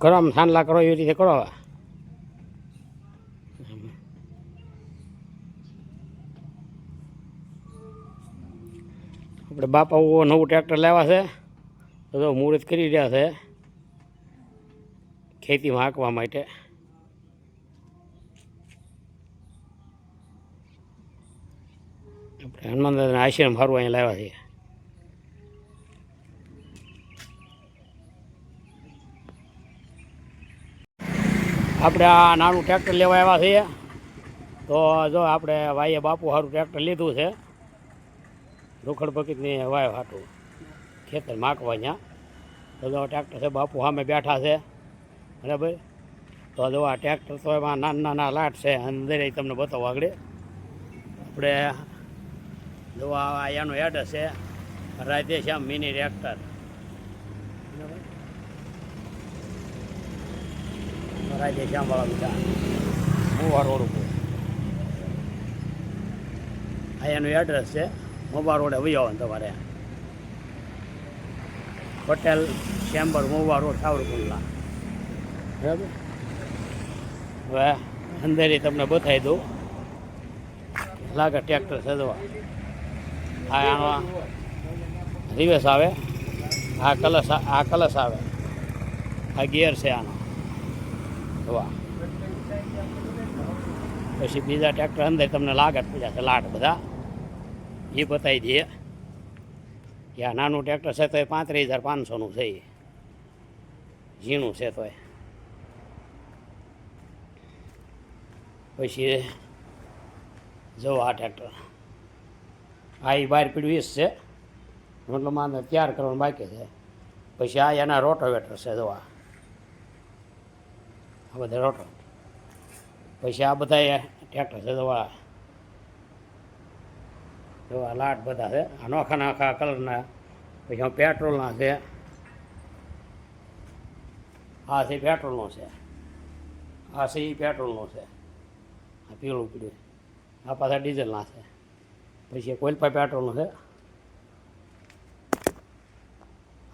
કરો થાંડલા કરો એવી રીતે કરો. આપણે બાપા નવું ટ્રેક્ટર લેવા છે, તો મુહૂર્ત કરી રહ્યા છે, ખેતીમાં હાંકવા માટે આપણે હનુમાન દાદાના આશ્રમ સારું અહીંયા લાવ્યા છીએ આપણે આ નાનું ટ્રેક્ટર લેવા આવ્યા છીએ. તો જો આપણે ભાઈએ બાપુ સારું ટ્રેક્ટર લીધું છે. રોકડ બકીતની વાય હાટું ખેતર માકવા ત્યાં તો જો ટ્રેક્ટર છે, બાપુ સામે બેઠા છે. બરાબર તો જો આ ટ્રેક્ટર તો એમાં નાના નાના લાટ છે અંદર તમને બતાવો આગળ. આપણે જો આ એનું એડ્રેસ છે, રાધેશ્યામ મિની ટ્રેક્ટર બરાબર રાધેશ્યામ વાળા બધા. મોવા રોડ ઉપર આ એનું એડ્રેસ છે મોવા રોડે વહી આવવાનું તમારે. Patel chamber Mova road Savarkundla. બરાબર? હવે અંદરથી તમને બતાવી દઉં. લાગે ટ્રેક્ટર સજવા આ આનો રિવેસ આવે. આ કલશ આ કલશ આવે. આ ગિયર છે આનો. જોવા પછી બીજા ટ્રેક્ટર અંદર તમને લાગે પૂજા છે લાટ બધા. એ બતાવી દઈએ. કે આ નાનું ટ્રેક્ટર છે તો એ પાંત્રીસ હજાર પાંચસોનું છે એ. ઝીણું છે તો એ પછી જો આ ટ્રેક્ટર આ એ બાર પીડ વીસ છે. મતલબ આને તૈયાર કરવાનું બાકી છે. પછી આ એના રોટોવેટર છે, જો આ. આ બધા રોટો પછી આ બધા ટ્રેક્ટર છે જોવા જોવા લાટ બધા છે. આ નોખા નાખા કલરના પછી પેટ્રોલના છે. આ છે પેટ્રોલનો છે. આ છે એ પેટ્રોલનો છે. આ પીળું પીળું આ પાછા ડીઝલના છે. પછી કોઈલ પર પેટ્રોલનું છે.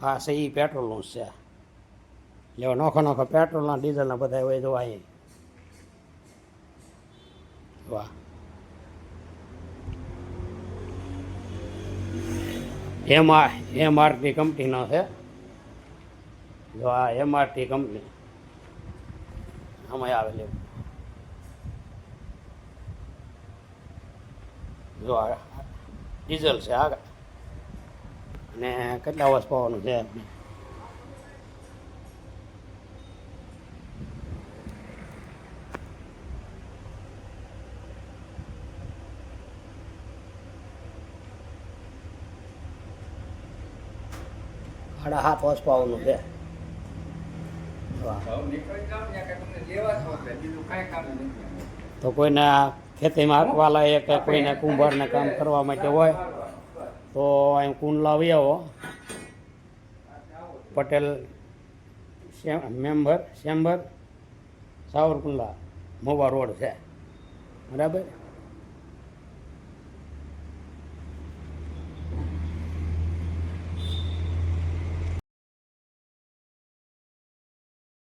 આ છે એ પેટ્રોલનું છે. લેવા નોખો નોખો પેટ્રોલના ડીઝલના બધા હોય જો અહીં. વાહ. એમઆર એમઆરટી કંપનીનો છે. જો આ એમઆરટી કંપની આમાં આવેલી. જો આ ડીઝલ છે આ અને કેટલા વર્ષ પાવાનું છે? સાડા હાથ વર્ષ પાવાનું છે. તો કોઈને ખેતીમાં હાંકવા લાયક કે કોઈને કુંભારને કામ કરવા માટે હોય તો અહીં કુંડ લાવી આવો. Patel member chamber Savarkundla Mova road છે. બરાબર?